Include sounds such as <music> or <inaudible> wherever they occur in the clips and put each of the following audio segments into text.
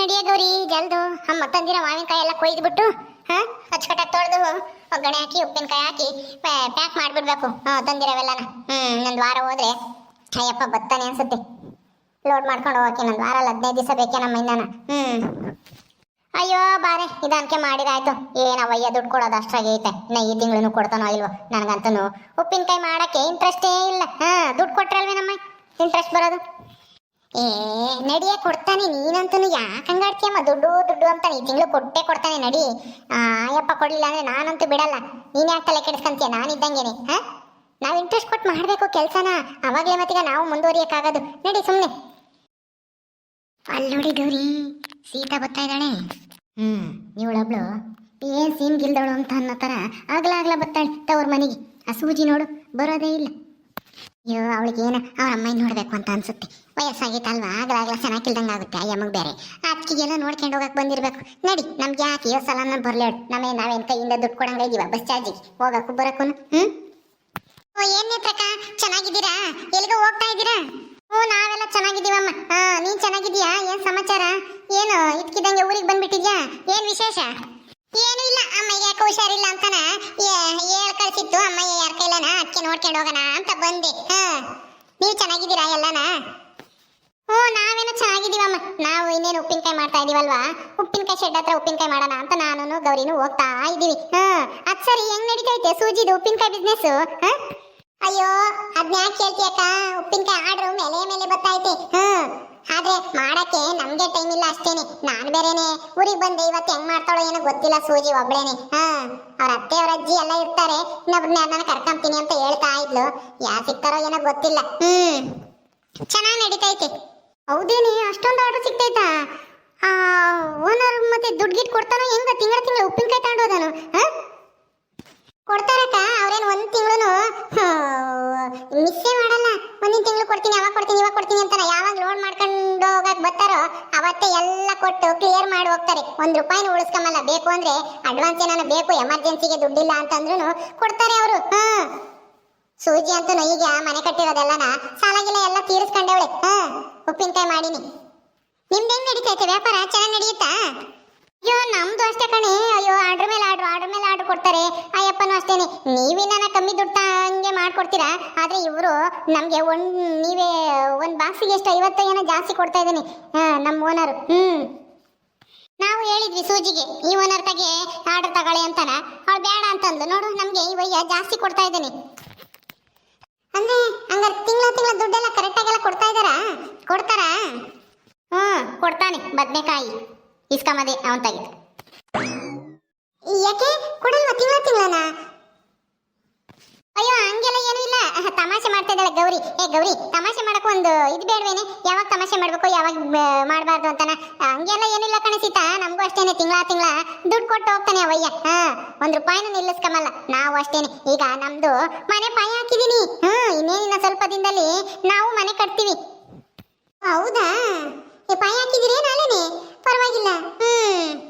ನಡಿಯ ಗೌರಿ, ಜಲ್ದು ಅಮ್ಮ ತಂದಿರೋ ಮಾವಿನಕಾಯಿ ಎಲ್ಲ ಕೊಯ್ದುಬಿಟ್ಟು, ಹಾ, ಅಚ್ಚುಕಟ್ಟಾಗಿ ತೊಳೆದು ಒಗ್ಗರಣೆ ಹಾಕಿ, ಉಪ್ಪಿನಕಾಯಿ ಹಾಕಿ ಪ್ಯಾಕ್ ಮಾಡಿಬಿಡ್ಬೇಕು. ಹಾ, ತಂದಿರೋವೆಲ್ಲನ. ಹ್ಮ್, ಇನ್ನೊಂದು ವಾರ ಹೋದ್ರೆ ಅಯ್ಯಪ್ಪ ಬತ್ತಾನೆ ಅನ್ಸುತ್ತೆ. ಲೋಡ್ ಮಾಡ್ಕೊಂಡು ಹೋಗಕ್ಕೆ ಇನ್ನೊಂದು ವಾರ ಹದಿನೈದು ದಿವಸ ಬೇಕೇ ನಮ್ಮ ಇಂದಾನ ಹ್ಮ್. ಅಯ್ಯೋ, ಬಾರೆ, ಇದನ್ಕೆ ಮಾಡಿದಾಯ್ತು. ಏನವಯ್ಯ ದುಡ್ಡು ಕೊಡೋದು ಅಷ್ಟಾಗೈತೆ ನಾ ಈ ತಿಂಗಳೂ ಕೊಡ್ತಾನೋ ಇಲ್ವೋ, ನನಗಂತೂ. ಉಪ್ಪಿನಕಾಯಿ ಮಾಡಕ್ಕೆ ಇಂಟ್ರೆಸ್ಟೇ ಇಲ್ಲ. ಹಾ, ದುಡ್ಡು ಕೊಟ್ರಲ್ವೇ ನಮ್ಮ ಇಂಟ್ರೆಸ್ಟ್ ಬರೋದು? ಏ, ನಡಿಯ ಕೊಡ್ತಾನೆ ನೀನಂತೂ ಯಾಕೆ ಹಂಗಾಡ್ತೀಯಮ್ಮ ದುಡ್ಡು ದುಡ್ಡು ಅಂತ ಈ ತಿಂಗಳು ಕೊಟ್ಟೆ ಕೊಡ್ತಾನೆ ನಡಿ. ಆಯಪ್ಪ ಕೊಡ್ಲಿಲ್ಲ ಅಂದ್ರೆ ನಾನಂತೂ ಬಿಡಲ್ಲ. ನೀನು ಯಾಕೆ ತಲೆ ಕೆಡಿಸ್ಕೊಂತೀಯ? ನಾನಿದ್ದಂಗೆನೆ, ಹಾ? ನಾವು ಇಂಟ್ರೆಸ್ಟ್ ಕೊಟ್ಟು ಮಾಡಬೇಕು ಕೆಲಸನ. ಅವಾಗಲೇ ಮತ್ತೀಗ ನಾವು ಮುಂದುವರಿಯಕ್ಕಾಗೋದು. ನಡಿ ಸುಮ್ಮನೆ ಅಲ್ಲಿ ನೋಡಿ ಗೌರಿ, ಸೀತಾ ಬರ್ತಾ ಇದ್ದಾಳೆ. ಹ್ಞೂ ಇವಳೊಬ್ಳು ಏನು ಸೀನ್ ಗಿಲ್ದವಳು ಅಂತ ಅನ್ನೋ ಥರ ಆಗ್ಲಾಗ್ಲ ಆಗ್ಲ ಬರ್ತಾಳೆ ತವ್ರ ಮನೆಗೆ. ಆ ಸೂಜಿ ನೋಡು, ಬರೋದೇ ಇಲ್ಲ. ಅಯ್ಯೋ ಅವಳಿಗೆ ಏನು ಅವ್ರ ಅಮ್ಮ ನೋಡ್ಬೇಕು ಅಂತ ಅನ್ಸುತ್ತೆ. ವಯಸ್ಸಾಗಿತ್ತಲ್ವಾ ಆಗ್ಲಾಗ್ಲ ಚೆನ್ನಾಗಿಲ್ದಂಗೆ ಆಗುತ್ತೆ ಅಯ್ಯಮ್ಮಗೆ ಬೇರೆ. ಅಕ್ಕಿಗೆಲ್ಲ ನೋಡ್ಕೊಂಡು ಹೋಗಕ್ ಬಂದಿರ್ಬೇಕು. ನಡಿ ನಮ್ಗೆ ಯಾಕೆ ಯೋ ಸಲ ನಾನು ಬರ್ಲೇಳು ಕೈಯಿಂದ ದುಡ್ಡು ಕೊಡಂಗ ಇದೀವ? ಬಸ್ ಚಾರ್ಜಿಗೆ. ಹೋಗಕ್ಕೂ ಓ, ಏನ್ ನೇತ್ರಕ ಚೆನ್ನಾಗಿದ್ದೀರಾ? ಎಲ್ಲಿಗೋ ಹೋಗ್ತಾ ಇದ್ದೀರಾ? ಓ, ನಾವೆಲ್ಲ ಚೆನ್ನಾಗಿದ್ದೀವಮ್ಮ. ಹಾ ನೀನ್ ಚೆನ್ನಾಗಿದ್ದೀಯಾ? ಏನ್ ಸಮಾಚಾರ? ಏನು ಇದ್ಕಿದಂಗೆ ಊರಿಗೆ ಬಂದ್ಬಿಟ್ಟಿದ್ಯಾ? ಏನ್ ವಿಶೇಷ? ಏನು ಇಲ್ಲ. ಅಮ್ಮ ಯಾಕೆ ಹುಷಾರಿಲ್ಲ ಅಂತಾನ. ಹೇಳ್ ಅದಕ್ಕೆ ನೋಡ್ಕೊಂಡು ಹೋಗೋಣ ಅಂತ ಬಂದೆ. ಹಾ. ನೀವು ಚೆನ್ನಾಗಿದ್ದೀರಾ ಎಲ್ಲನ? ಓ, ನಾವೇನೋ ಚೆನ್ನಾಗಿದ್ದೀವಮ್ಮ. ನಾವು ಇನ್ನೇನು ಉಪ್ಪಿನಕಾಯಿ ಮಾಡ್ತಾ ಇದೀವಲ್ವಾ? ಉಪ್ಪಿನಕಾಯಿ ಶೆಡ್ ಹತ್ರ ಉಪ್ಪಿನಕಾಯಿ ಮಾಡೋಣ ಅಂತ ನಾನು ಗೌರಿನೂ ಹೋಗ್ತಾ ಇದ್ದೀವಿ ಹಾ. ಅದು ಸರಿ, ಹೆಂಗ್ ನಡೀತೈತೆ ಸೂಜಿದು ಉಪ್ಪಿನಕಾಯಿ ಬಿಸ್ನೆಸ್ ಹಾ? ಅಯ್ಯೋ ಅದ್ನ ಯಾಕೆ ಕೇಳ್ತೀಯಕ್ಕ? ಉಪ್ಪಿನಕಾಯಿ ಆರ್ಡ್ರು ಮೇಲೆ ಮೇಲೆ ಬರ್ತೈತೆ ಹ್ಮ್ ಆದ್ರೆ ಮಾಡಕ್ಕೆ ನಮ್ಗೆ ಟೈಮ್ ಇಲ್ಲ ಅಷ್ಟೇನೆ. ನಾನ್ ಬೇರೆನೆ. ಊರಿಗೆ ಬಂದೆ, ಇವತ್ತು ಹೆಂಗ್ ಮಾಡ್ತಾಳೋ ಏನೋ ಗೊತ್ತಿಲ್ಲ ಸೂಜಿ ಒಬ್ಳೇನೆ. ಹಾ, ಅವ್ರ ಅತ್ತೆ, ಅವ್ರ ಅಜ್ಜಿ ಎಲ್ಲ ಇರ್ತಾರೆ. ಇನ್ನೊಬ್ರನ್ನ ಯಾರನ್ನ ಕರ್ಕೊಂತೀನಿ ಅಂತ ಹೇಳ್ತಾ ಇದ್ಲು. ಯಾರು ಸಿಗ್ತಾರೋ ಏನೋ ಗೊತ್ತಿಲ್ಲ. ಹ್ಮ್. ಚೆನ್ನಾಗಿ ನಡೀತೈತೆ. ಹೌದೇನಿ, ಅಷ್ಟೊಂದು ಆರ್ಡರ್ ಸಿಗ್ತೈತಾ? ಓನರ್ ಮತ್ತೆ ದುಡ್ಡು ಗಿಟ್ ಕೊಡ್ತಾನೋ ಹೆಂಗ ತಿಂಗಳ ತಿಂಗಳ ಉಪ್ಪಿನಕಾಯಿ ತಗೊಂಡೋದನು ಹಾ? ಕೊಡ್ತಾರಕ್ಕ, ಅವ್ರೇನು ಒಂದ್ ತಿಂಗಳು ಮಿಸ್ಸೇ ಮಾಡಲ್ಲ. ಒಂದಿನ ತಿಂಗಳು ಕೊಡ್ತೀನಿ, ಅವಾಗ ಕೊಡ್ತೀನಿ, ಇವಾಗ ಕೊಡ್ತೀನಿ ಅಂತಾರೆ ಯಾವಾಗ ಲೋಡ್ ಮಾಡ್ಕೊಂಡು ಹೋಗಕ್ ಬರ್ತಾರೋ ಅವತ್ತೇ ಎಲ್ಲ ಕೊಟ್ಟು ಕ್ಲಿಯರ್ ಮಾಡಿ ಹೋಗ್ತಾರೆ. ಒಂದು ರೂಪಾಯಿನ ಉಳಿಸ್ಕೊಂಬಲ್ಲ. ಬೇಕು ಅಂದ್ರೆ ಅಡ್ವಾನ್ಸ್ ಏನಾನ ಬೇಕು ಎಮರ್ಜೆನ್ಸಿಗೆ ದುಡ್ಡಿಲ್ಲ ಅಂತಂದ್ರೂ ಕೊಡ್ತಾರೆ ಅವರು. ಹಾ. ಸೂಜಿ ಅಂತೂ ಈಗ ಮನೆ ಕಟ್ಟಿರೋದೆಲ್ಲನ ಸಾಲಾಗಿಲ್ಲ ಎಲ್ಲ ತೀರಿಸ್ಕೊಂಡವಳೆ. ಹಾ. ಉಪ್ಪಿನಕಾಯಿ ಮಾಡೀನಿ. ನಿಮ್ದು ಹೆಂಗ್ ನಡೀತೈತೆ ವ್ಯಾಪಾರ? ಚೆನ್ನಾಗಿ ನಡೆಯುತ್ತಾ? ಅಯ್ಯೋ, ನಮ್ದು ಅಷ್ಟೇ ಕಣೆ. ಅಯ್ಯೋ, ಆರ್ಡರ್ ಮೇಲೆ ಆರ್ಡರ್ ಆರ್ಡರ್ ಮೇಲೆ ಆರ್ಡರ್ ಕೊಡ್ತಾರೆ. ಅಯ್ಯಪ್ಪನೂ ಅಷ್ಟೇನೆ. ನೀವೇನ ಕಮ್ಮಿ ದುಡ್ಡು ಹಂಗೆ ಮಾಡ್ಕೊಡ್ತೀರಾ? ಆದ್ರೆ ಇವರು ನಮಗೆ ಒಂದ್, ನೀವೇ ಒಂದು ಬಾಕ್ಸಿಗೆ ಎಷ್ಟು ಐವತ್ತು ಏನೋ ಜಾಸ್ತಿ ಕೊಡ್ತಾ ಇದ್ದೀನಿ. ನಮ್ಮ ಓನರ್. ಹ್ಞೂ ನಾವು ಹೇಳಿದ್ವಿ ಸೂಜಿಗೆ, ಈ ಓನರ್ ತಗೆ ಆರ್ಡರ್ ತಗೊಳ್ಳಿ ಅಂತಾನ. ಅವಳು ಬೇಡ ಅಂತಂದ್ಲು. ನೋಡು, ನಮಗೆ ಇವಯ್ಯ ಜಾಸ್ತಿ ಕೊಡ್ತಾ ಇದ್ದೀನಿ. ಅಂದ್ರೆ, ಹಂಗಾರೆ ತಿಂಗಳ ತಿಂಗಳ ದುಡ್ಡೆಲ್ಲ ಕರೆಕ್ಟಾಗೆಲ್ಲ ಕೊಡ್ತಾ ಇದ್ದಾರಾ? ಕೊಡ್ತಾರಾ? ಹ್ಞೂ ಕೊಡ್ತಾನೆ ಬದನೆಕಾಯಿ. ಇಸ್ಕೊಂಬದೆ ಅವನ್ ತೆಗೆದು ಯಾಕೆ? ಕೊಡಲ್ವಾ? ತಿಂಗಳ, ತಿಂಗಳನ? ಅಯ್ಯೋ, ಹಂಗೆಲ್ಲ ಏನೂ ಇಲ್ಲ. ತಮಾಷೆ ಮಾಡ್ತಾ ಇದ್ದಾಳೆ ಗೌರಿ. ಏ, ಗೌರಿ, ತಮಾಷೆ ಮಾಡಕ್ಕೆ ಒಂದು ಇದು ಬೇಡವೇನೆ. ಯಾವಾಗ ತಮಾಷೆ ಮಾಡ್ಬೇಕು, ಯಾವಾಗ ಮಾಡಬಾರ್ದು ಅಂತಾನ. ಹಂಗೆಲ್ಲ ಏನಿಲ್ಲ ಸೀತಾ. ನಮಗೂ ಅಷ್ಟೇನೆ, ತಿಂಗಳ ತಿಂಗಳ. ದುಡ್ಡು ಕೊಟ್ಟು ಹೋಗ್ತಾನೆ ಅವಯ್ಯ. ಹಾ ಒಂದ್ ರೂಪಾಯಿನೂ ನಿಲ್ಲಿಸ್ಕೊಂಬಲ್ಲ ನಾವು ಅಷ್ಟೇನೆ. ಈಗ ನಮ್ದು ಮನೆ ಪಾಯ ಹಾಕಿದೀನಿ. ಹ್ಮ್ ಇನ್ನೇನಿನ ಸ್ವಲ್ಪ ದಿನದಲ್ಲಿ ನಾವು ಮನೆ ಕಟ್ತೀವಿ. ಹೌದಾ? ಏ ಪಾಯ ಹಾಕಿದಿರೇ ನಾಳೆನೆ ಪರವಾಗಿಲ್ಲ. ಹ್ಮ್.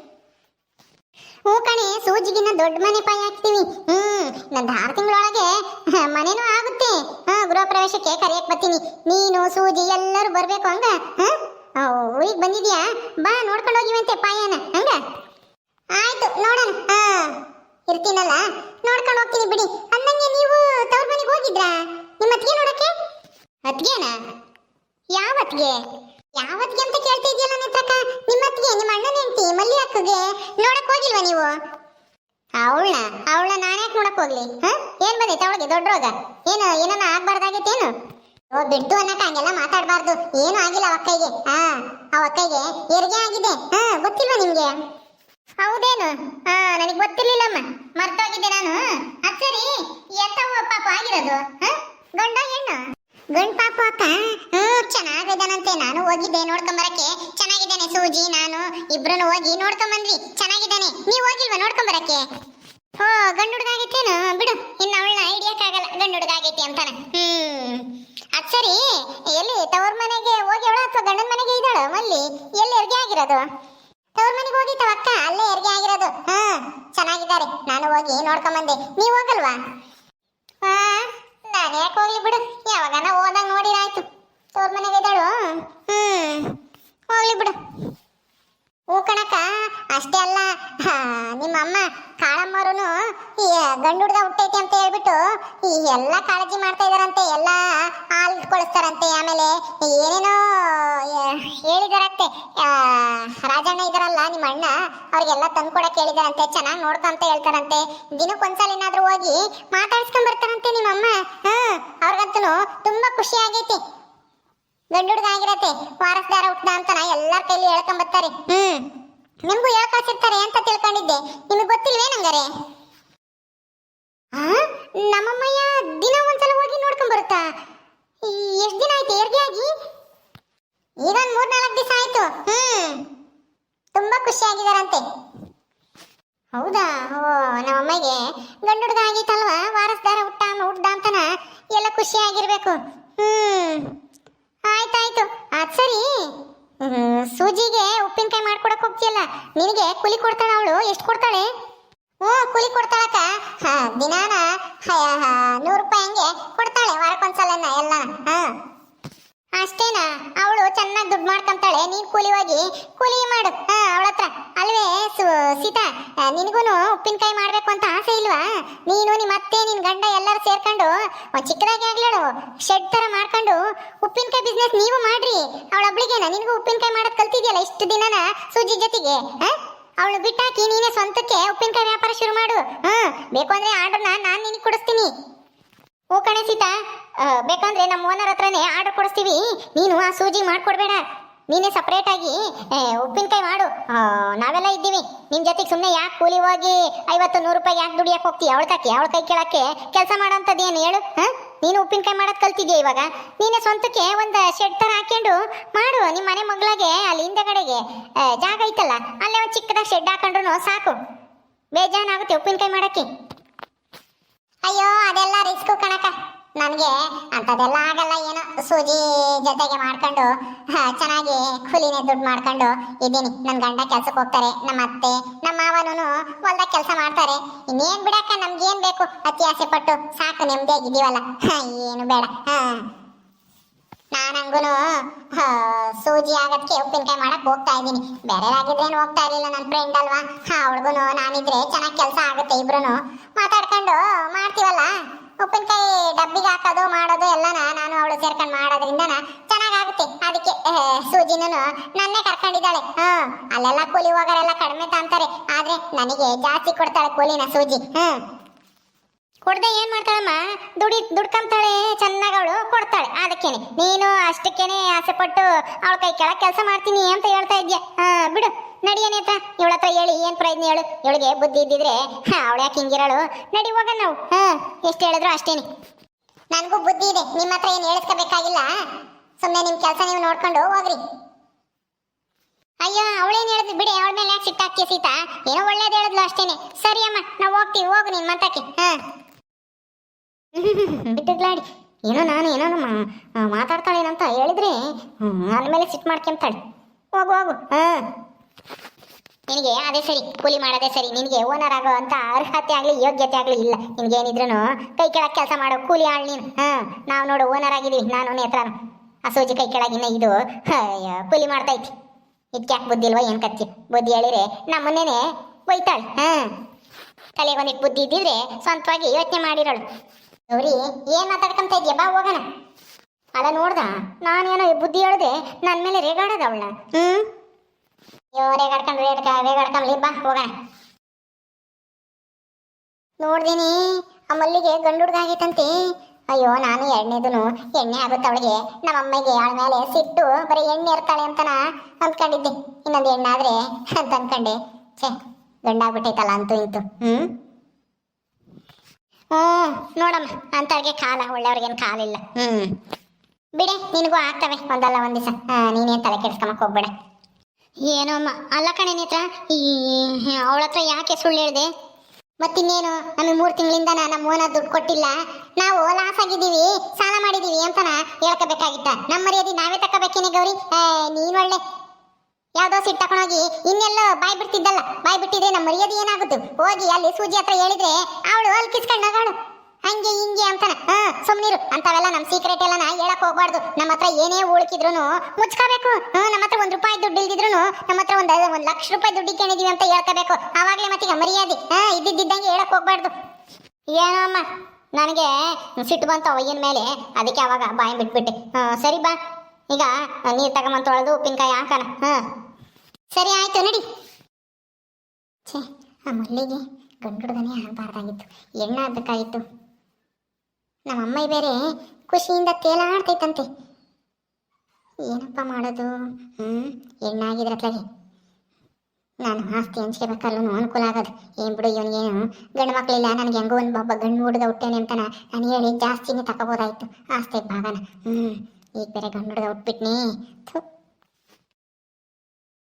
ಹ್ಞೂ ಕಣೆ ಸೂಜಿಗಿನ ದೊಡ್ಡ ಮನೆ ಪಾಯ ಹಾಕ್ತೀವಿ. ಹ್ಮ್. ನಂದು ಆರು ತಿಂಗಳೊಳಗೆ <laughs> ಮನೆನೂ ಆಗುತ್ತೆ. ಹಾ ಗೃಹ ಪ್ರವೇಶಕ್ಕೆ ಕರೆಯಕ್ ಬರ್ತೀನಿ. ನೀನು, ಸೂಜಿ ಎಲ್ಲರೂ ಬರ್ಬೇಕು ಹಂಗ? ಹಾ? ಊರಿಗೆ ಬಂದಿದ್ಯಾ? ಬಾ, ನೋಡ್ಕೊಂಡು ಹೋಗಿವಂತೆ ಪಾಯನ. ಹಂಗ? ಆಯ್ತು, ನೋಡೋಣ. ಹಾ. ಇರ್ತೀನಲ್ಲ? ನೋಡ್ಕೊಂಡು ಹೋಗ್ತೀನಿ ಬಿಡಿ. ಅಂದಂಗೆ ನೀವು ತವ್ರ ಮನೆಗೆ ಹೋಗಿದ್ರಾ? ನಿಮ್ಮ ಅತ್ತಿಗೆ ನೋಡಕ್ಕೆ? ಅತ್ತಿಗೆನ? ಯಾವತ್ಗೆ ಯಾವತ್ಗೆ ಅಂತ ಕೇಳ್ತಾ ಇದೆಯಲ್ಲ ನೇತ್ರಕ್ಕ? ನಿಮ್ಮ ಅತ್ತಿಗೆ ನಿಮ್ಮ ಅಣ್ಣನ ಹೆಂಡತಿ ಮಲ್ಲಿ ಅಕ್ಕಗೆ ನೋಡಕ್ ಹೋಗಿಲ್ವಾ ನೀವು? ಅವಳ ಅವಳ ನಾನೇ ನೋಡಕ್ ಹೋಗ್ಲಿ, ಹ? ಏನ್ ಬಂದೈತೆ ಅವಳಿಗೆ? ದೊಡ್ಡ ರೋಗ? ಏನು ಏನನ್ನ ಆಗ್ಬಾರ್ದಾಗೈತೇನು ಓ ಬಿಟ್ಟು ಅನ್ನಕ ಹಂಗೆಲ್ಲ ಮಾತಾಡ್ಬಾರ್ದು. ಏನು ಆಗಿಲ್ಲ ಅಕ್ಕೈಗೆ ಹಾ ಆ ಅಕ್ಕೈಗೆ ಹೆರಿಗೆ ಆಗಿದೆ. ಹಾ, ಗೊತ್ತಿಲ್ವಾ ನಿಮ್ಗೆ? ಹೌದೇನು? ಹಾ ನನಗೆ ಗೊತ್ತಿರ್ಲಿಲ್ಲಮ್ಮ. ಮರ್ತೋಗಿದ್ದೆ ನಾನು. ಅದ್ ಸರಿ. ಎಂತವ ಪಾಪ, ಆಗಿರೋದು. ಹ? ಗಂಡ ಹೆಣ್ಣು. ಗಂಡ್ ಅಕ್ಕ. ಹ್ಮ್, ಚೆನ್ನಾಗಿದ್ದಾನಂತೆ. ನಾನು ಹೋಗಿದ್ದೆ ನೋಡ್ಕೊಂಬರಕ್ಕೆ. ಚೆನ್ನಾಗಿದ್ದಾನೆ ಸೂಜಿ, ನಾನು. ಇಬ್ರು ಹೋಗಿ ನೋಡ್ಕೊಂಬಂದ್ವಿ. ಚೆನ್ನಾಗಿದ್ದಾನೆ. ನೀವ್ ಹೋಗಿಲ್ವಾ ನೋಡ್ಕೊಂಬರಕ್ಕೆ? ಹೋ, ಗಂಡು ಹುಡುಗ ಬಿಡು. ಇನ್ನು ಅವಳನ್ನ ಹಿಡಿಯಕ್ಕಾಗಲ್ಲ ಗಂಡು ಹುಡುಗ ಆಗೈತಿ ಅಂತಾನೆ. ಹ್ಮ್. ಅದ್ ಸರಿ. ಎಲ್ಲಿ? ತವ್ರ ಮನೆಗೆ ಹೋಗಿ ಅಥವಾ ಗಂಡನ ಮನೆಗೆ ಇದ್ದಾಳು ಮಲ್ಲಿ? ಎಲ್ಲಿ ಎರ್ಗೆ ಆಗಿರೋದು? ತವ್ರ ಮನೆಗೆ ಹೋಗಿತ್ತು ಅಕ್ಕ? ಅಲ್ಲೇ ಎರ್ಗೆ ಆಗಿರೋದು. ಹಾ ಚೆನ್ನಾಗಿದ್ದಾರೆ. ನಾನು ಹೋಗಿ ನೋಡ್ಕೊಂಬಂದೆ. ನೀವ್ ಹೋಗಲ್ವಾ? ನಾನು ಯಾಕೆ ಹೋಗ್ಲಿ ಬಿಡು. ಯಾವಾಗನ ಹೋದಾಗ ನೋಡಿರಾಯ್ತು. ತೋರ್ ಮನೆಗೆ ಇದ್ದಾಳು ಹ್ಮ್. ಹೋಗ್ಲಿ ಬಿಡು. ಅಷ್ಟೇ ಅಲ್ಲ. ಹಾ, ನಿಮ್ಮ ಅಮ್ಮ ಕಾಳಮ್ಮರು ಈ ಗಂಡು ಹುಡುಗ ಹುಟ್ಟೈತಿ ಅಂತ ಹೇಳ್ಬಿಟ್ಟು ಈ ಎಲ್ಲ ಕಾಳಜಿ ಮಾಡ್ತಾ ಇದಾರಂತೆ ಎಲ್ಲ ಹಾಲು ಕೊಳಿಸ್ತಾರಂತೆ ಆಮೇಲೆ. ಏನೇನೋ ಹೇಳಿದಾರಂತೆ. ರಾಜಣ್ಣ ಇದಾರಲ್ಲ ನಿಮ್ಮ ಅಣ್ಣ ಅವ್ರಿಗೆಲ್ಲ ತಂದು ಕೊಡಕ್ಕೆ ಹೇಳಿದಾರಂತೆ ಚೆನ್ನಾಗಿ ನೋಡ್ಕೊಂತ ಹೇಳ್ತಾರಂತೆ. ದಿನಕ್ಕೊಂದ್ಸಲ ಏನಾದರೂ ಹೋಗಿ ಮಾತಾಡ್ಸ್ಕೊಂಡ್ ಬರ್ತಾರಂತೆ ನಿಮ್ಮ ಅಮ್ಮ ಹಾ ಅವ್ರಿಗಂತೂ ತುಂಬಾ ಖುಷಿ ಆಗೈತಿ. ಗಂಡು ಹುಡುಗ ಆಗಿರತ್ತೆ ವಾರಸ್ದಾರ ಹುಟ್ಟ ಅಂತನ ಎಲ್ಲಾರ ಕೈಲಿ ಹೇಳ್ಕೊಂಡ್ ಬರ್ತಾರೆ ಹ್ಮ್. ನಿಮ್ಗೂ ಹೇಳ್ಕಳ್ಸಿರ್ತಾರೆ ಅಂತ ತಿಳ್ಕೊಂಡಿದ್ದೆ. ನಿಮಗೆ ಆ? ನಮ್ಮಮ್ಮಯ್ಯ ದಿನ ಒಂದ್ಸಲ ಹೋಗಿ ನೋಡ್ಕೊಂಡ್ ಬರುತ್ತಾ? ಎಷ್ಟು ದಿನ ಆಯ್ತು ಆಗಿ? ಈಗ ಒಂದ್ ಮೂರ್ನಾಲ್ಕು ದಿವಸ ಆಯ್ತು. ಹ್ಮ್. ತುಂಬಾ ಖುಷಿ ಆಗಿದಾರಂತೆ. ಹೌದಾ? ಓ ನಮ್ಮಮ್ಮಗೆ ಗಂಡು ಹುಡುಗ ಆಗಿತ್ತಲ್ವಾ? ವಾರಸ್ದಾರ ಹುಟ್ಟ ಹುಟ್ಟ ಅಂತನ ಎಲ್ಲ ಖುಷಿ ಆಗಿರ್ಬೇಕು. ಹ್ಮ್. ಆಯ್ತಾಯ್ತು ಅದ್ ಸರಿ. ಸೂಜಿಗೆ ಉಪ್ಪಿನಕಾಯಿ ಮಾಡ್ಕೊಡಕ್ ಹೋಗ್ತಿಯಲ್ಲ? ನಿನಗೆ ಕೂಲಿ ಕೊಡ್ತಾಳ ಅವಳು. ಎಷ್ಟು ಕೊಡ್ತಾಳೆ? ಹ್ಞೂ, ಕೂಲಿ ಕೊಡ್ತಾಳಕ್ಕ. ದಿನಾನ ನೂರು ರೂಪಾಯಿ ಹಂಗೆ ಕೊಡ್ತಾಳೆ ವಾರಕ್ಕೊಂದ್ಸಲನ ಎಲ್ಲ ಹಾ. ಅಷ್ಟೇನಾ? ಅವಳು ಚೆನ್ನಾಗಿ ದುಡ್ಡು ಮಾಡ್ಕೊಂತಾಳೆ, ನೀನ್ ಕೂಲಿ ಹೋಗಿ ಕೂಲಿ ಮಾಡು. ಹಾ ಅವಳ ಹತ್ರ ಅಲ್ವೇ ಸೀತಾ ನಿನಗೂ ಉಪ್ಪಿನಕಾಯಿ ಮಾಡ್ಬೇಕು ಅಂತ ಆಸೆ ಇಲ್ವಾ? ನೀನು ನಿಮ್ಮ ಅತ್ತೆ, ನಿನ್ ಗಂಡ ಎಲ್ಲರೂ ಸೇರ್ಕೊಂಡು ಒಂದ್ ಚಿಕ್ಕದಾಗಿ ಆಗ್ಲೇಳು ಶೆಡ್ ತರ ಮಾಡ್ಕೊಂಡು ಉಪ್ಪಿನಕಾಯಿ ಬಿಸ್ನೆಸ್ ನೀವು ಮಾಡ್ರಿ. ಅವಳೊಬ್ಳಿಗೆನ ನಿನಗೂ ಉಪ್ಪಿನಕಾಯಿ ಮಾಡೋದ್ ಕಲ್ತಿದ್ಯಲ್ಲ ಇಷ್ಟು ದಿನನ ಸೂಜಿ ಜೊತೆಗೆ, ಹಾ? ಅವಳು ಬಿಟ್ಟಾಕಿ ನೀನೇ ಸ್ವಂತಕ್ಕೆ ಉಪ್ಪಿನಕಾಯಿ ವ್ಯಾಪಾರ ಶುರು ಮಾಡು. ಹಾ ಬೇಕು ಅಂದ್ರೆ ಆರ್ಡರ್ನ ನಾನು ನಿನಗೆ ಕೊಡಿಸ್ತೀನಿ. ಓ ಕಣೆ ಸೀತಾ ಬೇಕಂದ್ರೆ ನಮ್ಮ ಓನರ್ ಹತ್ರನೇ ಆರ್ಡರ್ ಕೊಡಿಸ್ತೀವಿ. ನೀನು ಆ ಸೂಜಿ ಮಾಡ್ಕೊಡ್ಬೇಡ. ನೀನೇ ಸಪ್ರೇಟಾಗಿ ಉಪ್ಪಿನಕಾಯಿ ಮಾಡು. ನಾವೆಲ್ಲ ಇದ್ದೀವಿ. ನಿಮ್ಮ ಜೊತೆಗೆ ಸುಮ್ಮನೆ ಯಾಕೆ ಕೂಲಿ ಹೋಗಿ ಐವತ್ತು ನೂರು ರೂಪಾಯಿ ಯಾಕೆ ದುಡಿಯಕ್ಕೆ ಹೋಗ್ತೀವಿ ಅವಳ ತಾಕಿ ಅವಳ ಕೈ ಕೇಳಕ್ಕೆ ಕೆಲಸ ಮಾಡೋಂಥದ್ದು ಏನು ಹೇಳು, ಹಾಂ? ನೀನು ಉಪ್ಪಿನಕಾಯಿ ಮಾಡೋದು ಕಲ್ತಿದ್ಯಾ ಇವಾಗ? ನೀನೇ ಸ್ವಂತಕ್ಕೆ ಒಂದು ಶೆಡ್ ಥರ ಹಾಕೊಂಡು ಮಾಡು ನಿಮ್ಮ ಮನೆ ಮಗಳಾಗೆ ಅಲ್ಲಿ ಹಿಂದೆ ಕಡೆಗೆ. ಜಾಗ ಐತಲ್ಲ, ಅಲ್ಲೇ ಒಂದು ಚಿಕ್ಕದಾಗಿ ಶೆಡ್ ಹಾಕೊಂಡ್ರು ಸಾಕು. ಬೇಜಾನಾಗುತ್ತೆ ಉಪ್ಪಿನಕಾಯಿ ಮಾಡಕ್ಕೆ. ಅಯ್ಯೋ, ಅದೆಲ್ಲ ರಿಸ್ಕ್ ಕಣಕ ನನಗೆ ಅಂಥದ್ದೆಲ್ಲ ಆಗಲ್ಲ ಏನೋ. ಸೂಜಿ ಜೊತೆಗೆ ಮಾಡ್ಕೊಂಡು ಚೆನ್ನಾಗಿ ಕೂಲಿನೇ ದುಡ್ಡು ಮಾಡ್ಕೊಂಡು ಇದ್ದೀನಿ. ನನ್ನ ಗಂಡ ಕೆಲ್ಸಕ್ಕೆ ಹೋಗ್ತಾರೆ, ನಮ್ಮ ಅತ್ತೆ, ನಮ್ಮ ಮಾವನೂ ಹೊಲ್ದಾಗ ಕೆಲಸ ಮಾಡ್ತಾರೆ. ಇನ್ನೇನ್ ಬಿಡಕ್ಕ, ನಮ್ಗೇನ್ ಬೇಕು? ಅತಿ ಆಸೆ ಪಟ್ಟು ಸಾಕು ನೆಮ್ಮದಿಯಾಗಿದ್ದೀವಲ್ಲ ಏನು ಬೇಡ. ಹಾ. ನಾನಂಗೂನು ಹಾ, ಸೂಜಿ ಆಗದಕ್ಕೆ ಉಪ್ಪಿನಕಾಯಿ ಮಾಡಕ್ ಹೋಗ್ತಾ ಇದ್ದೀನಿ. ಬೇರೆ ಆಗಿದ್ರೇನು ಹೋಗ್ತಾ ಇರಲಿಲ್ಲ ನನ್ನ ಫ್ರೆಂಡ್ ಅಲ್ವಾ? ಅವಳಿಗೂ ನಾನಿದ್ರೆ ಚೆನ್ನಾಗಿ ಕೆಲಸ ಆಗುತ್ತೆ ಇಬ್ರು ಮಾತಾಡ್ಕೊಂಡು ಮಾಡ್ತೀವಲ್ಲ? ಉಪ್ಪಿನಕಾಯಿ ಡಬ್ಬಿಗೆ ಹಾಕೋದು ಮಾಡೋದು ಎಲ್ಲನ ನಾನು ಅವಳು ಸೇರ್ಕೊಂಡು ಮಾಡೋದ್ರಿಂದ ಚೆನ್ನಾಗಾಗುತ್ತೆ ಅದಕ್ಕೆ ಸೂಜಿನೂ ನನ್ನೇ ಕರ್ಕೊಂಡಿದ್ದಾಳೆ. ಹಾ ಅಲ್ಲೆಲ್ಲ ಕೂಲಿ ಹೋಗೋರೆಲ್ಲ ಕಡಿಮೆ ತಾಂತಾರೆ ಆದ್ರೆ ನನಗೆ ಜಾಸ್ತಿ ಕೊಡ್ತಾಳೆ ಕೂಲಿನ ಸೂಜಿ. ಹ್ಮ್. ಕೊಡದೆ ಏನ್ ಮಾಡ್ತಾಳಮ್ಮ? ದುಡಿ ದುಡ್ಕೊಂತಾಳೆ, ಚೆನ್ನಾಗಿ ಅವಳು ಕೊಡ್ತಾಳೆ. ಅದಕ್ಕೇನೆ. ನೀನು ಅಷ್ಟಕ್ಕೇನೆ ಆಸೆ ಪಟ್ಟು ಅವಳ ಕೈ ಕೆಳಗೆ ಕೆಲಸ ಮಾಡ್ತೀನಿ ಅಂತ ಹೇಳ್ತಾ ಇದ್ಯಾ? ಬಿಡು. ನಡಿಯನೇತ ಇವಳ ಹತ್ರ ಹೇಳಿ, ಏನ್ ಪ್ರಯತ್ನ ಹೇಳು. ಇವಳಿಗೆ ಬುದ್ಧಿ ಇದ್ದಿದ್ರೆ ಅವಳು ಯಾಕೆ ಹಿಂಗಿರಳು? ನಡಿ ಹೋಗ ನಾವು. ಹಾ, ಎಷ್ಟು ಹೇಳಿದ್ರು ಅಷ್ಟೇನೆ. ನನಗೂ ಬುದ್ಧಿ ಇದೆ. ನಿಮ್ಮ ಹತ್ರ ಏನು ಹೇಳಿಸ್ಕೋಬೇಕಾಗಿಲ್ಲ? ಸುಮ್ಮನೆ ನಿಮ್ಮ ಕೆಲಸ ನೀವು ನೋಡ್ಕೊಂಡು ಹೋಗ್ರಿ. ಅಯ್ಯೋ ಅವಳೇನ್ ಹೇಳಿದ್ಲು? ಬಿಡಿ, ಅವಳ ಮೇಲೆ ಯಾಕೆ ಸಿಟ್ಟಾಕಿ ಸೀತಾ? ಏನೋ ಒಳ್ಳೇದು ಹೇಳಿದ್ಲು ಅಷ್ಟೇನೆ. ಸರಿ ಅಮ್ಮ, ನಾವು ಹೋಗ್ತೀವಿ. ಹೋಗು ನಿನ್ ಮತಕ್ಕೆ. ಹಾ. ಬಿಟ್ಟಿಗ್ಲಾಡಿ ಏನೋ ನಾನು ಏನೋ ಮಾತಾಡ್ತಾಳೇನಂತ ಹೇಳಿದ್ರೆ ನನ್ನ ಮೇಲೆ ಸಿಟ್ಟು ಮಾಡ್ಕೊಂತಾಳೆ. ಹೋಗು ಹೋಗು. ಹಾ ನಿನಗೆ ಅದೇ ಸರಿ, ಕೂಲಿ ಮಾಡೋದೇ ಸರಿ, ನಿನಗೆ ಓನರ್ ಆಗೋ ಅಂತ ಅರ್ಹತೆ ಆಗಲಿ, ಯೋಗ್ಯತೆ ಆಗಲಿ ಇಲ್ಲ. ನಿನ್ಗೇನಿದ್ರು ಕೈ ಕೆಳಗೆ ಕೆಲಸ ಮಾಡೋ ಕೂಲಿ ಆಳ್ ನೀನು. ಹಾ, ನಾವು ನೋಡು ಓನರ್ ಆಗಿದ್ದೀವಿ, ನಾನು ನೇತ್ರನು. ಆ ಸೂಜಿ ಕೈ ಕೆಳಗಿನ ಇದು ಕೂಲಿ ಮಾಡ್ತೈತಿ ಇದಕ್ಕೆ ಬುದ್ಧಿ ಇಲ್ವಾ, ಏನು ಕತ್ತಿ. ಬುದ್ಧಿ ಹೇಳಿದ್ರೆ ನಮ್ಮನ್ನೇನೆ ಒಯ್ತಾಳೆ. ಹಾ. ತಲೆಗೆ ಒಂದಿಟ್ಟು ಬುದ್ಧಿ ಇದ್ದಿದ್ರೆ ಸ್ವಂತವಾಗಿ ಯೋಚನೆ ಮಾಡಿರೋಳು. ಗೌರಿ, ಏನ್ ಮಾತಾಡ್ಕಂತ ಇದ್ಯಾ? ಬಾ, ಹೋಗಣ. ಅಲ್ಲ, ನೋಡ್ದ? ನಾನೇನೋ ಬುದ್ಧಿ ಹೇಳ್ದೆ ನನ್ನ ಮೇಲೆ ರೇಗಾಡದ ಅವಳ ಹ್ಮ್? ಅಯ್ಯೋ ರೇಗಾಡ್ಕೊಂಡು ರೇಡ್ಕ ಬಾ, ಹೋಗೋಣ. ನೋಡ್ದೀನಿ, ಆ ಮಲ್ಲಿಗೆ ಗಂಡು ಹುಡುಗ ಅಯ್ಯೋ, ನಾನು ಎಣ್ಣೆದನು, ಎಣ್ಣೆ ಆಗುತ್ತೆ ಅವಳಿಗೆ. ನಮ್ಮ ಅಮ್ಮಗೆ ಅವಳ ಮೇಲೆ ಸಿಟ್ಟು, ಬರೀ ಎಣ್ಣೆ ಇರ್ತಾಳೆ ಅಂತನ ಅಂದ್ಕೊಂಡಿದ್ದೆ. ಇನ್ನೊಂದು ಎಣ್ಣಾದ್ರೆ ಅಂತ ಅನ್ಕೊಂಡೆ ಛೇ, ಗಂಡಾಗ್ಬಿಟ್ಟೈತಲ್ಲ ಅಂತೂ ಇಂತು. ಹ್ಮ್? ಹ್ಮ್ ನೋಡಮ್ಮ ಅಂತವ್ರಿಗೆ ಕಾಲ ಒಳ್ಳೆಯವ್ರಿಗೇನು ಕಾಲಿಲ್ಲ. ಹ್ಮ್. ಬಿಡೆ ನಿನಗೂ ಆಗ್ತವೆ ಒಂದಲ್ಲ ಒಂದ್ ದಿವಸ. ನೀನೇನು ತಲೆ ಕೆಡ್ಸ್ಕೊಂಬಕ್ ಹೋಗ್ಬೇಡ. ಏನೋ ಅಮ್ಮ ಅಲ್ಲ ಕಣೆ ನೇತ್ರ ಈ ಅವಳ ಹತ್ರ ಯಾಕೆ ಸುಳ್ಳು ಹೇಳಿದೆ? ಮತ್ತಿನ್ನೇನು ನಮಗೆ ಮೂರು ತಿಂಗಳಿಂದ ನಮ್ಮ ಓನ ದುಡ್ಡು ಕೊಟ್ಟಿಲ್ಲ. ನಾವು ಲಾಸ್ ಆಗಿದ್ದೀವಿ ಸಾಲ ಮಾಡಿದೀವಿ ಅಂತನ ಹೇಳ್ಕೋಬೇಕಾಗಿತ್ತ. ನಮ್ಮ ಮರ್ಯಾದೆ ನಾವೇ ತಗೋಬೇಕೇನೆ ಗೌರಿ? ನೀನ್ ಒಳ್ಳೆ ಯಾವ್ದೋ ಸಿಟ್ಟು ತಕೊಂಡೋಗಿ ಇನ್ನೆಲ್ಲೋ ಬಾಯ್ ಬಿಡ್ತಿದ್ದಲ್ಲ. ಬಾಯ್ ಬಿಟ್ಟಿದ್ರೆ ನಮ್ಮ ಮರ್ಯಾದೆ ಏನಾಗುತ್ತೆ? ಹೋಗಿ ಅಲ್ಲಿ ಸೂಜಿ ಹತ್ರ ಹೇಳಿದ್ರೆ ಅವಳು ಅಲ್ಲಿ ಕಿಸ್ಕೊಂಡು ನಗಾಳು. ಹಂಗೆ ಹಿಂಗೆ ಅಂತಾನ. ಹಾ ಸುಮ್ನಿರು ಅಂತವೆಲ್ಲ ನಮ್ ಸೀಕ್ರೆಟ್ ಎಲ್ಲ ನಾ ಹೇಳಕ್ ಹೋಗ್ಬಾರ್ದು. ನಮ್ಮ ಹತ್ರ ಏನೇ ಉಳ್ಕಿದ್ರು ಮುಚ್ಕೋಬೇಕು. ಹ್ಞೂ ನಮ್ಮ ಹತ್ರ ಒಂದು ರೂಪಾಯಿ ದುಡ್ಡು ಇಲ್ದಿದ್ರು ನಮ್ಮ ಹತ್ರ ಒಂದ್ ಒಂದ್ ಲಕ್ಷ ರೂಪಾಯಿ ದುಡ್ಡು ಕೇಳಿದೀವಿ ಅಂತ ಹೇಳ್ಕೋಬೇಕು. ಆವಾಗಲೇ ಮತ್ತೀಗ ಮರ್ಯಾದೆ. ಹಾ ಇದ್ದಿದ್ದಂಗೆ ಹೇಳಕ್ ಹೋಗ್ಬಾರ್ದು. ಏನೋ ಅಮ್ಮ ನನಗೆ ಸಿಟ್ಟು ಬಂತು ಅವಯ್ಯನ ಮೇಲೆ? ಅದಕ್ಕೆ ಅವಾಗ ಬಾಯಿ ಬಿಟ್ಬಿಟ್ಟೆ. ಹಾ, ಸರಿ ಬಾ. ಈಗ ನೀರು ತಗೊಂಬಂದು ತೊಳೆದು ಉಪ್ಪಿನಕಾಯಿ ಹಾಕೋಣ. ಹಾ. ಸರಿ, ಆಯ್ತು, ನಡಿ. ಛೇ, ಆ ಮಲ್ಲಿಗೆ ಗಂಡು ಹುಡುಗನೇ ಆಗಬಾರ್ದಾಗಿತ್ತು. ಎಣ್ಣೆ ಆಗಬೇಕಾಗಿತ್ತು ನಮ್ಮ ಅಮ್ಮ ಬೇರೆ ಖುಷಿಯಿಂದ ತೇಲಾಡ್ತೈತಂತೆ. ಏನಪ್ಪ ಮಾಡೋದು? ಹ್ಞೂ ಹೆಣ್ಣಾಗಿದ್ರೆ ನಾನು ಆಸ್ತಿ ಹಂಚ್ಕೋಬೇಕಲ್ಲೂ ಅನುಕೂಲ ಆಗೋದು. ಏನು ಬಿಡು, ಇವನಿಗೇನು? ಗಂಡು ಮಕ್ಕಳಿಲ್ಲ, ನನಗೆ ಹೆಂಗೋ ಒಂದು ಒಬ್ಬ ಗಂಡು ಹುಡುಗ ಹುಟ್ಟೇನೆ ಅಂತಾನೆ ನಾನು ಹೇಳಿ ಜಾಸ್ತಿನೇ ತಗೋಬೋದಾಯ್ತು. ಆಸ್ತಿ ಭಾಗನ. ಹ್ಞೂ ಈಗ ಬೇರೆ ಗಂಡು ಹುಡುಗ ಹುಟ್ಬಿಟ್ನಿ. ಥು.